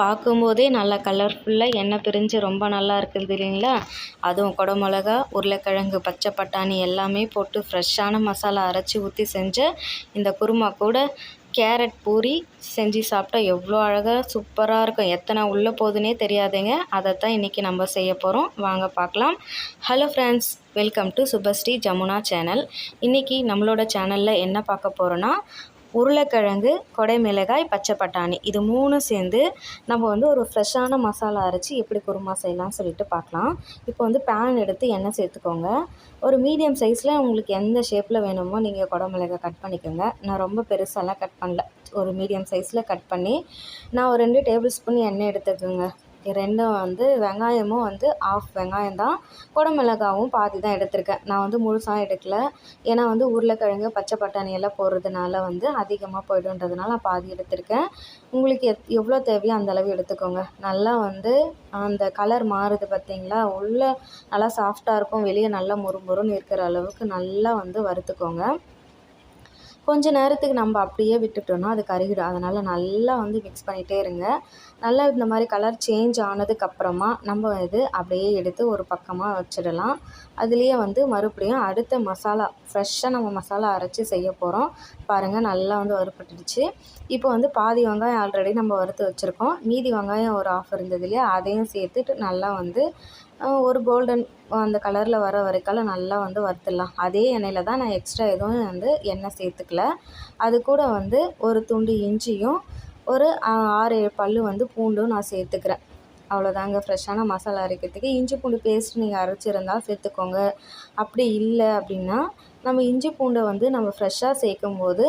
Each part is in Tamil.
பார்க்கும்போதே நல்லா கலர்ஃபுல்லாக எண்ணெய் பிரிஞ்சு ரொம்ப நல்லா இருக்குது இல்லைங்களா? அதுவும் குடமிளகா உருளைக்கிழங்கு பச்சை பட்டாணி எல்லாமே போட்டு ஃப்ரெஷ்ஷான மசாலா அரைச்சி ஊற்றி செஞ்ச இந்த குருமா கூட கேரட் பூரி செஞ்சு சாப்பிட்டா எவ்வளோ அழகாக சூப்பராக இருக்கும். எத்தனை உள்ளே போகுதுன்னே தெரியாதுங்க. அதை தான் இன்றைக்கி நம்ம செய்ய போகிறோம் வாங்க பார்க்கலாம். Hello friends welcome to Subhashree Jamuna channel இன்றைக்கி நம்மளோட சேனலில் என்ன பார்க்க போகிறோன்னா உருளைக்கிழங்கு கொடை மிளகாய் பச்சை பட்டாணி. இது மூணும் சேர்ந்து நம்ம வந்து ஒரு ஃப்ரெஷ்ஷான மசாலா அரைச்சி எப்படி குருமா செய்யலாம்னு சொல்லிட்டு பார்க்கலாம். இப்போ வந்து பேன் எடுத்து எண்ணெய் சேர்த்துக்கோங்க. ஒரு மீடியம் சைஸில் உங்களுக்கு எந்த ஷேப்பில் வேணுமோ நீங்கள் கொடை மிளகாய் கட் பண்ணிக்கோங்க. நான் ரொம்ப பெருசாலாம் கட் பண்ணல. ஒரு மீடியம் சைஸில் கட் பண்ணி நான் ஒரு ரெண்டு டேபிள் ஸ்பூன் எண்ணெய் எடுத்துக்கோங்க. ரெண்டும் வந்து வெங்காயமும் வந்து ஆஃப் வெங்காயம் தான் குடமிளகாவும் பாதி தான் எடுத்திருக்கேன். நான் வந்து முழுசாக எடுக்கல. ஏன்னா வந்து உருளைக்கிழங்கு பச்சை பட்டாணி எல்லாம் போடுறதுனால வந்து அதிகமாக போய்டுன்றதுனால நான் பாதி எடுத்திருக்கேன். உங்களுக்கு எத் எவ்வளோ தேவையோ அந்தளவு எடுத்துக்கோங்க. நல்லா வந்து அந்த கலர் மாறுது பார்த்தீங்களா உள்ளே நல்லா சாஃப்டாக இருக்கும். வெளியே நல்லா முறுமுறுன்னு இருக்கிற அளவுக்கு நல்லா வந்து வறுத்துக்கோங்க. கொஞ்ச நேரத்துக்கு நம்ம அப்படியே விட்டுட்டோம்னா அது கருகிடும். அதனால் நல்லா வந்து மிக்ஸ் பண்ணிகிட்டே இருங்க. நல்லா இந்த மாதிரி கலர் சேஞ்ச் ஆனதுக்கப்புறமா நம்ம இது அப்படியே எடுத்து ஒரு பக்கமாக வச்சிடலாம். அதுலேயே வந்து மறுபடியும் அடுத்த மசாலா ஃப்ரெஷ்ஷாக நம்ம மசாலா அரைச்சி செய்ய போகிறோம் பாருங்கள் நல்லா வந்து வறுப்பட்டுடுச்சு இப்போ வந்து பாதி வெங்காயம் ஆல்ரெடி நம்ம வறுத்து வச்சுருக்கோம். மீதி வெங்காயம் ஒரு ஆஃப் இருந்தது இல்லையா? அதையும் சேர்த்துட்டு நல்லா வந்து ஒரு கோல்டன் அந்த கலரில் வர வரைக்கும் நல்லா வந்து வறுத்துடலாம். அதே எண்ணெயில் தான் நான் எக்ஸ்ட்ரா எதுவும் வந்து எண்ணெய் சேர்த்துக்கல. அது கூட வந்து ஒரு துண்டு இஞ்சியும் ஒரு ஆறு ஏழு பல் வந்து பூண்டும் நான் சேர்த்துக்கிறேன். அவ்வளோதாங்க ஃப்ரெஷ்ஷான மசாலா அரைக்கிறதுக்கு. இஞ்சி பூண்டு பேஸ்ட் நீங்கள் அரைச்சிருந்தால் சேர்த்துக்கோங்க. அப்படி இல்லை அப்படின்னா நம்ம இஞ்சி பூண்டை வந்து நம்ம ஃப்ரெஷ்ஷாக சேர்க்கும் போது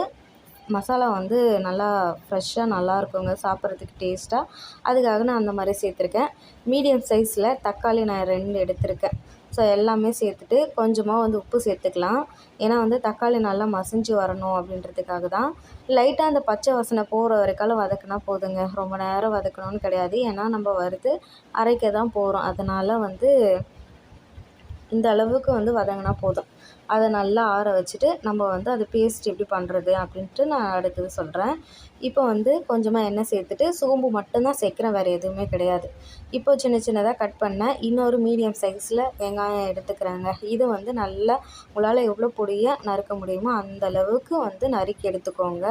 மசாலா வந்து நல்லா ஃப்ரெஷ்ஷாக நல்லா இருக்குங்க சாப்பிட்றதுக்கு டேஸ்ட்டாக அதுக்காக நான் அந்த மாதிரி சேர்த்துருக்கேன். மீடியம் சைஸில் தக்காளி நான் ரெண்டு எடுத்திருக்கேன். ஸோ எல்லாமே சேர்த்துட்டு கொஞ்சமாக வந்து உப்பு சேர்த்துக்கலாம். ஏன்னா வந்து தக்காளி நல்லா மசிஞ்சு வரணும் அப்படின்றதுக்காக தான். லைட்டாக அந்த பச்சை வாசனை போகிற வரைக்காலும் வதக்குனா போதுங்க. ரொம்ப நேரம் வதக்கணும்னு கிடையாது. ஏன்னா நம்ம வறுத்து அரைக்க தான் போகிறோம் அதனால் வந்து இந்த அளவுக்கு வந்து வதங்கினா போதும். அதை நல்லா ஆற வச்சுட்டு நம்ம வந்து அது பேஸ்ட் எப்படி பண்ணுறது அப்படின்ட்டு நான் அடுத்தது சொல்கிறேன் இப்போ வந்து கொஞ்சமாக எண்ணெய் சேர்த்துட்டு சோம்பு மட்டும்தான் சேர்க்குறேன் வேறு எதுவுமே கிடையாது. இப்போ சின்ன சின்னதாக கட் பண்ண இன்னொரு மீடியம் சைஸில் வெங்காயம் எடுத்துக்கிறாங்க. இது வந்து நல்லா உங்களால் எவ்வளோ பொடியாக நறுக்க முடியுமோ அந்த அளவுக்கு வந்து நறுக்கி எடுத்துக்கோங்க.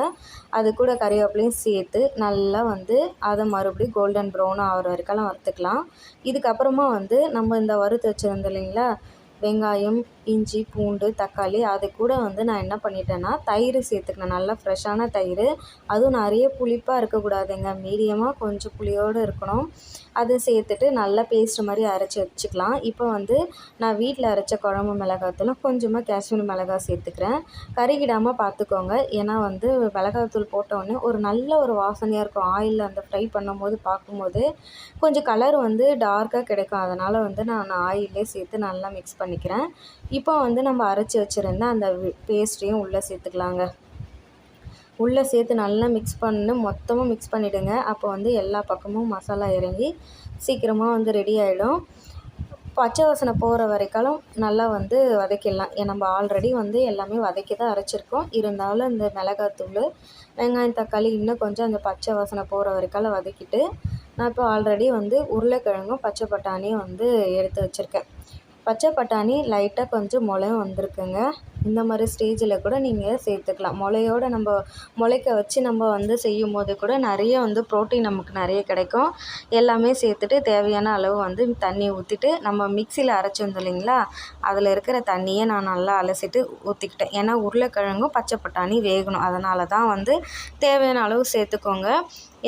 அது கூட கறிவேப்பிலையும் சேர்த்து நல்லா வந்து அதை மறுபடியும் கோல்டன் ப்ரௌன் ஆகிற வரைக்கெல்லாம் வறுத்துக்கலாம். இதுக்கப்புறமா வந்து நம்ம இந்த வறுத்து வச்சுருந்தோம் இல்லைங்களா வெங்காயம் இஞ்சி பூண்டு தக்காளி அது கூட வந்து நான் என்ன பண்ணிட்டேன்னா தயிர் சேர்த்துக்கினேன். நல்லா ஃப்ரெஷ்ஷான தயிர். அதுவும் நிறைய புளிப்பாக இருக்கக்கூடாதுங்க. மீடியமாக கொஞ்சம் புளியோடு இருக்கணும். அதை சேர்த்துட்டு நல்லா பேஸ்ட் மாதிரி அரைச்சி வச்சுக்கலாம். இப்போ வந்து நான் வீட்டில் அரைச்ச குழம்பு மிளகாத்தூள் கொஞ்சமாக காஷ்மீர் மிளகாய் சேர்த்துக்கிறேன். கருகிடாமல் பார்த்துக்கோங்க. ஏன்னா வந்து மிளகாத்தூள் போட்டோடனே ஒரு நல்ல ஒரு வாசனையாக இருக்கும். ஆயிலில் அந்த ஃப்ரை பண்ணும்போது பார்க்கும்போது கொஞ்சம் கலர் வந்து டார்க்காக கிடைக்கும். அதனால் வந்து நான் ஆயிலே சேர்த்து நல்லா மிக்ஸ் பண்ணிக்கிறேன். இப்போ வந்து நம்ம அரைச்சி வச்சுருந்த அந்த பேஸ்ட்டையும் உள்ளே சேர்த்துக்கலாங்க. உள்ளே சேர்த்து நல்லா மிக்ஸ் பண்ணு மொத்தமாக மிக்ஸ் பண்ணிவிடுங்க அப்போ வந்து எல்லா பக்கமும் மசாலா இறங்கி சீக்கிரமாக வந்து ரெடி ஆகிடும் பச்சை வாசனை போகிற வரைக்கும் நல்லா வந்து வதக்கிடலாம். நம்ம ஆல்ரெடி வந்து எல்லாமே வதக்கி தான் அரைச்சிருக்கோம். இருந்தாலும் இந்த மிளகாத்தூள் வெங்காயம் தக்காளி இன்னும் கொஞ்சம் அந்த பச்சை வாசனை போகிற வரைக்கும் வதக்கிட்டு நான் இப்போ ஆல்ரெடி வந்து உருளைக்கிழங்கும் பச்சை பட்டாணியும் வந்து எடுத்து வச்சுருக்கேன். பச்சை பட்டாணி லைட்டாக கொஞ்சம் முளையும் வந்திருக்குங்க. இந்த மாதிரி ஸ்டேஜில் கூட நீங்கள் சேர்த்துக்கலாம். முளையோடு நம்ம முளைக்க வச்சு நம்ம வந்து செய்யும் போது கூட நிறைய வந்து ப்ரோட்டீன் நமக்கு நிறைய கிடைக்கும். எல்லாமே சேர்த்துட்டு தேவையான அளவு வந்து தண்ணி ஊற்றிட்டு நம்ம மிக்சியில் அரைச்சோம் இல்லைங்களா? அதில் இருக்கிற தண்ணியை நான் நல்லா அலசிட்டு ஊற்றிக்கிட்டேன் ஏன்னா உருளைக்கிழங்கும் பச்சை பட்டாணி வேகணும். அதனால தான் வந்து தேவையான அளவு சேர்த்துக்கோங்க.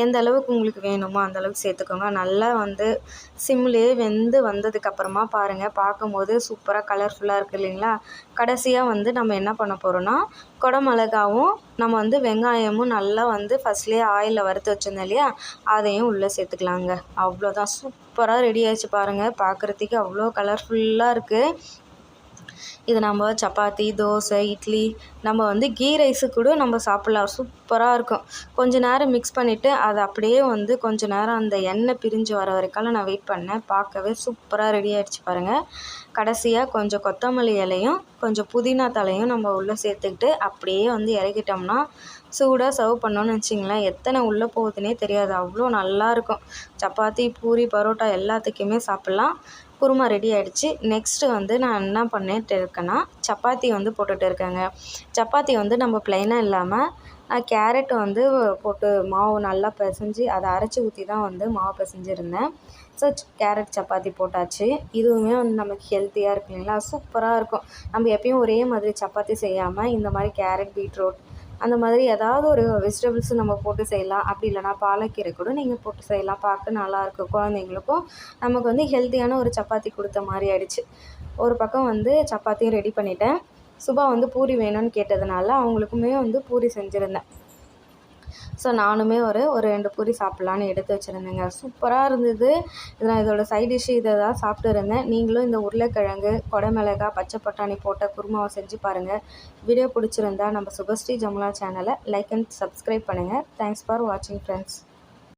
எந்த அளவுக்கு உங்களுக்கு வேணுமோ அந்த அளவுக்கு சேர்த்துக்கோங்க. நல்லா வந்து சிம்லேயே வெந்து வந்ததுக்கப்புறமா பாருங்கள் பார்க்கும்போது சூப்பராக கலர்ஃபுல்லாக இருக்குது இல்லைங்களா? கடைசியாக வந்து நம்ம என்ன பண்ண போகிறோன்னா குடமிளகாவும் நம்ம வந்து வெங்காயமும் நல்லா வந்து ஃபஸ்ட்லேயே ஆயிலில் வறுத்து வச்சுருந்தோம் இல்லையா அதையும் உள்ளே சேர்த்துக்கலாங்க. அவ்வளோதான் சூப்பராக ரெடி ஆயிடுச்சு பாருங்கள் பார்க்குறதுக்கு அவ்வளோ கலர்ஃபுல்லாக இருக்குது இது நம்ம சப்பாத்தி தோசை இட்லி நம்ம வந்து கீ ரைஸு கூட நம்ம சாப்பிட்லாம். சூப்பராக இருக்கும். கொஞ்ச நேரம் மிக்ஸ் பண்ணிவிட்டு அதை அப்படியே வந்து கொஞ்ச நேரம் அந்த எண்ணெய் பிரிஞ்சு வர வரைக்காலும் நான் வெயிட் பண்ணேன். பார்க்கவே சூப்பராக ரெடி ஆகிடுச்சு பாருங்கள் கடைசியாக கொஞ்சம் கொத்தமல்லி இலையும் கொஞ்சம் புதினா தலையும் நம்ம உள்ளே சேர்த்துக்கிட்டு அப்படியே வந்து இறக்கிட்டோம்னா சூடாக சர்வ் பண்ணோன்னு வச்சிங்களேன் எத்தனை உள்ளே போகுதுன்னே தெரியாது. அவ்வளோ நல்லாயிருக்கும் சப்பாத்தி பூரி பரோட்டா எல்லாத்துக்குமே சாப்பிட்லாம். குருமா ரெடி ஆகிடுச்சு நெக்ஸ்ட்டு வந்து நான் என்ன பண்ணிட்டு இருக்கேன்னா சப்பாத்தி வந்து போட்டுகிட்டு இருக்கேங்க. சப்பாத்தி வந்து நம்ம ப்ளைனாக இல்லாமல் நான் கேரட் வந்து போட்டு மாவு நல்லா பிசைஞ்சு அதை அரைச்சி ஊற்றி தான் வந்து மாவு பிசைஞ்சிருந்தேன். ஸோ கேரட் சப்பாத்தி போட்டாச்சு. இதுவுமே வந்து நமக்கு ஹெல்த்தியாக இருக்கு இல்லைங்களா? சூப்பராக இருக்கும். நம்ம எப்பயும் ஒரே மாதிரி சப்பாத்தி செய்யாமல் இந்த மாதிரி கேரட் பீட்ரூட் அந்த மாதிரி ஏதாவது ஒரு வெஜிடபிள்ஸ் நம்ம போட்டு செய்யலாம். அப்படி இல்லைனா பாலக்கீரை கூட நீங்கள் போட்டு செய்யலாம். பார்க்க நல்லாயிருக்கும் குழந்தைங்களுக்கும் நமக்கு வந்து ஹெல்த்தியான ஒரு சப்பாத்தி கொடுத்த மாதிரி ஆயிடுச்சு. ஒரு பக்கம் வந்து சப்பாத்தியும் ரெடி பண்ணிட்டேன். சுபா வந்து பூரி வேணும்னு கேட்டதுனால அவங்களுக்குமே வந்து பூரி செஞ்சுருந்தேன். ஸோ நானுமே ஒரு ஒரு ரெண்டு பூரி சாப்பிட்லான்னு எடுத்து வச்சுருந்தேங்க. சூப்பராக இருந்தது. இது நான் இதோட சைட் டிஷ்ஷு இதை தான் சாப்பிட்டு இருந்தேன். நீங்களும் இந்த உருளைக்கிழங்கு கொடமிளகா பச்சை பட்டாணி போட்ட குருமாவை செஞ்சு பாருங்கள் வீடியோ பிடிச்சிருந்தா நம்ம சுபஸ்ரீ ஜமுனா சேனலை லைக் அண்ட் சப்ஸ்கிரைப் பண்ணுங்கள் தேங்க்ஸ் ஃபார் வாட்சிங் ஃப்ரெண்ட்ஸ்